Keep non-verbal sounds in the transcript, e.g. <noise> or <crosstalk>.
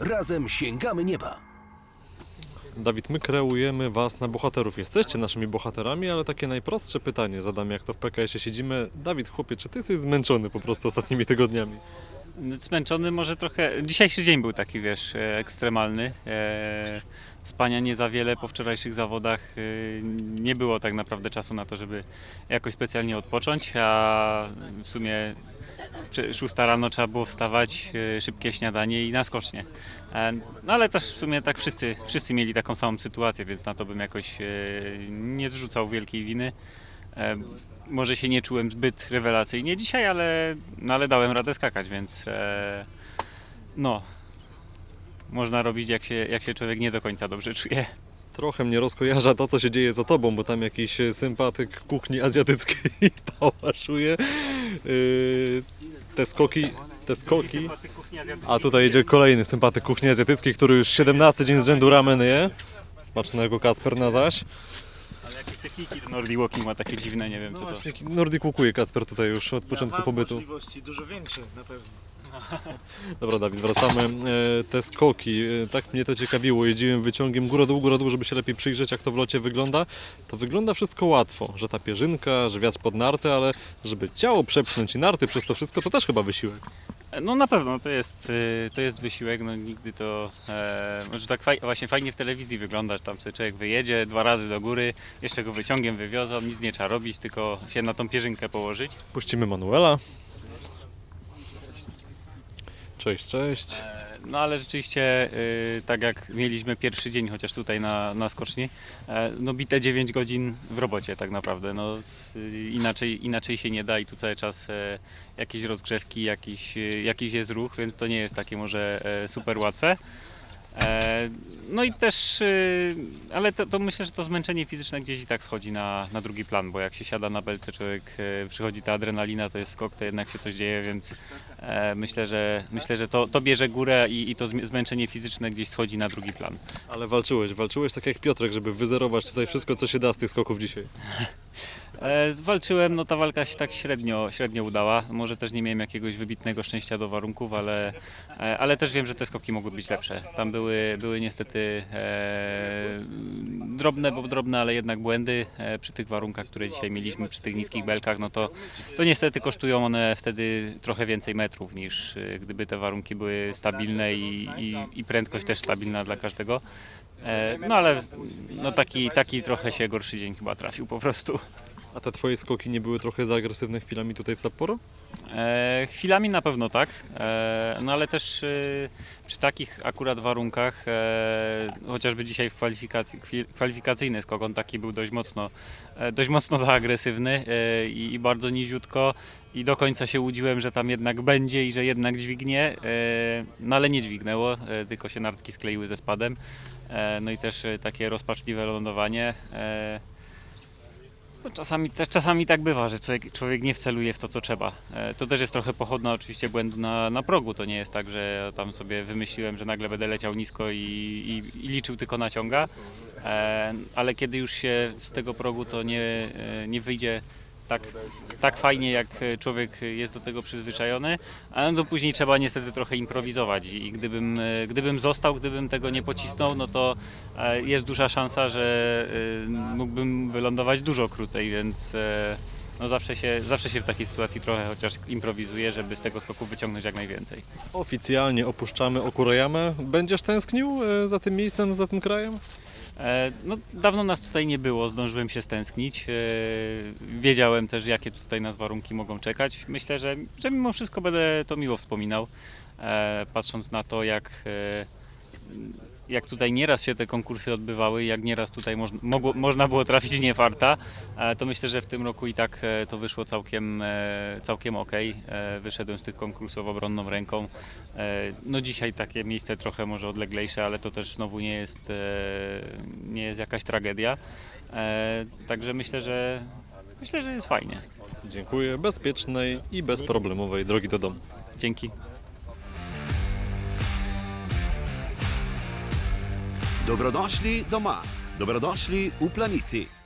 Razem sięgamy nieba! Dawid, my kreujemy Was na bohaterów. Jesteście naszymi bohaterami, ale takie najprostsze pytanie zadam, jak to w PKS-ie siedzimy. Dawid, chłopie, czy Ty jesteś zmęczony po prostu ostatnimi tygodniami? Zmęczony może trochę. Dzisiejszy dzień był taki, wiesz, e, ekstremalny. E, Spania nie za wiele po wczorajszych zawodach. e, Nie było tak naprawdę czasu na to, żeby jakoś specjalnie odpocząć, a w sumie czy- szósta rano trzeba było wstawać, szybkie śniadanie i na skocznie. No ale też w sumie tak wszyscy, wszyscy mieli taką samą sytuację, więc na to bym jakoś nie zrzucał wielkiej winy. E, Może się nie czułem zbyt rewelacyjnie dzisiaj, ale, no, ale dałem radę skakać, więc e, no, można robić jak się, jak się człowiek nie do końca dobrze czuje. Trochę mnie rozkojarza to, co się dzieje za Tobą, bo tam jakiś e, sympatyk kuchni azjatyckiej <laughs> pałaszuje. Yy, te skoki, te skoki. A tutaj jedzie kolejny sympatyk kuchni azjatyckiej, który już 17 dzień z rzędu ramen je. Smacznego Kacper na zaś. Ale jakieś techniki do Nordic Walking ma takie dziwne, nie wiem co to. Nordic Kacper tutaj już od początku mam pobytu. możliwości dużo większe na pewno. <laughs> Dobra, Dawid, wracamy. E, Te skoki, e, tak mnie to ciekawiło. Jeździłem wyciągiem góra-dół, góra-dół, żeby się lepiej przyjrzeć, jak to w locie wygląda. To wygląda wszystko łatwo, że ta pierzynka, że wiatr pod narty, ale żeby ciało przepchnąć i narty przez to wszystko, to też chyba wysiłek. No na pewno to jest, y, to jest wysiłek, no nigdy to, e, może tak faj, właśnie fajnie w telewizji wygląda, że tam sobie człowiek wyjedzie dwa razy do góry, jeszcze go wyciągiem wywiozą, nic nie trzeba robić, tylko się na tą pierzynkę położyć. Puścimy Manuela. Cześć, cześć. No ale rzeczywiście, y, tak jak mieliśmy pierwszy dzień chociaż tutaj na, na skoczni, e, no bite 9 godzin w robocie tak naprawdę. No, y, inaczej, inaczej się nie da i tu cały czas e, jakieś rozgrzewki, jakiś, y, jakiś jest ruch, więc to nie jest takie może e, super łatwe. E, No i też, y, ale to, to myślę, że to zmęczenie fizyczne gdzieś i tak schodzi na, na drugi plan, bo jak się siada na belce, człowiek e, przychodzi ta adrenalina, to jest skok, to jednak się coś dzieje, więc e, myślę, że myślę, że to, to bierze górę i, i to zm- zmęczenie fizyczne gdzieś schodzi na drugi plan. Ale walczyłeś, walczyłeś tak jak Piotrek, żeby wyzerować tutaj wszystko, co się da z tych skoków dzisiaj. <laughs> E, Walczyłem, no ta walka się tak średnio, średnio udała. Może też nie miałem jakiegoś wybitnego szczęścia do warunków, ale, e, ale też wiem, że te skoki mogły być lepsze. Tam były, były niestety e, drobne, bo drobne, ale jednak błędy e, przy tych warunkach, które dzisiaj mieliśmy, przy tych niskich belkach, no to, to niestety kosztują one wtedy trochę więcej metrów niż e, gdyby te warunki były stabilne i, i, i prędkość też stabilna dla każdego. E, No ale no taki, taki trochę się gorszy dzień chyba trafił po prostu. A te twoje skoki nie były trochę za agresywne chwilami tutaj w Sapporo? E, chwilami na pewno tak, e, no ale też e, przy takich akurat warunkach, e, chociażby dzisiaj w kwalifikacji, kwalifikacyjny skok, on taki był dość mocno, e, dość mocno zaagresywny e, i, i bardzo niziutko i do końca się łudziłem, że tam jednak będzie i że jednak dźwignie, e, no ale nie dźwignęło, e, tylko się nartki skleiły ze spadem, e, no i też e, takie rozpaczliwe lądowanie. E, no czasami, też czasami tak bywa, że człowiek, człowiek nie wceluje w to, co trzeba. E, To też jest trochę pochodna oczywiście błędu na, na progu. To nie jest tak, że ja tam sobie wymyśliłem, że nagle będę leciał nisko i, i, i liczył tylko na ciąga. E, Ale kiedy już się z tego progu to nie, e, nie wyjdzie tak, tak fajnie, jak człowiek jest do tego przyzwyczajony, ale no później trzeba niestety trochę improwizować i gdybym, gdybym został, gdybym tego nie pocisnął, no to jest duża szansa, że mógłbym wylądować dużo krócej, więc e, no zawsze, się, zawsze się w takiej sytuacji trochę chociaż improwizuję, żeby z tego skoku wyciągnąć jak najwięcej. Oficjalnie opuszczamy Okurojamę. Będziesz tęsknił e, za tym miejscem, za tym krajem? E, No, dawno nas tutaj nie było, zdążyłem się stęsknić. Wiedziałem też, jakie tutaj nas warunki mogą czekać. Myślę, że, że mimo wszystko będę to miło wspominał, patrząc na to, jak, jak tutaj nieraz się te konkursy odbywały, jak nieraz tutaj moż, mogło, można było trafić nie farta, e, to myślę, że w tym roku i tak e, to wyszło całkiem, e, całkiem ok. Wyszedłem z tych konkursów obronną ręką. No dzisiaj takie miejsce trochę może odleglejsze, ale to też znowu nie jest, nie jest jakaś tragedia. Także myślę, że myślę, że jest fajnie. Dziękuję. Bezpiecznej i bezproblemowej drogi do domu. Dzięki. Dobrodošli doma, dobrodošli v planici.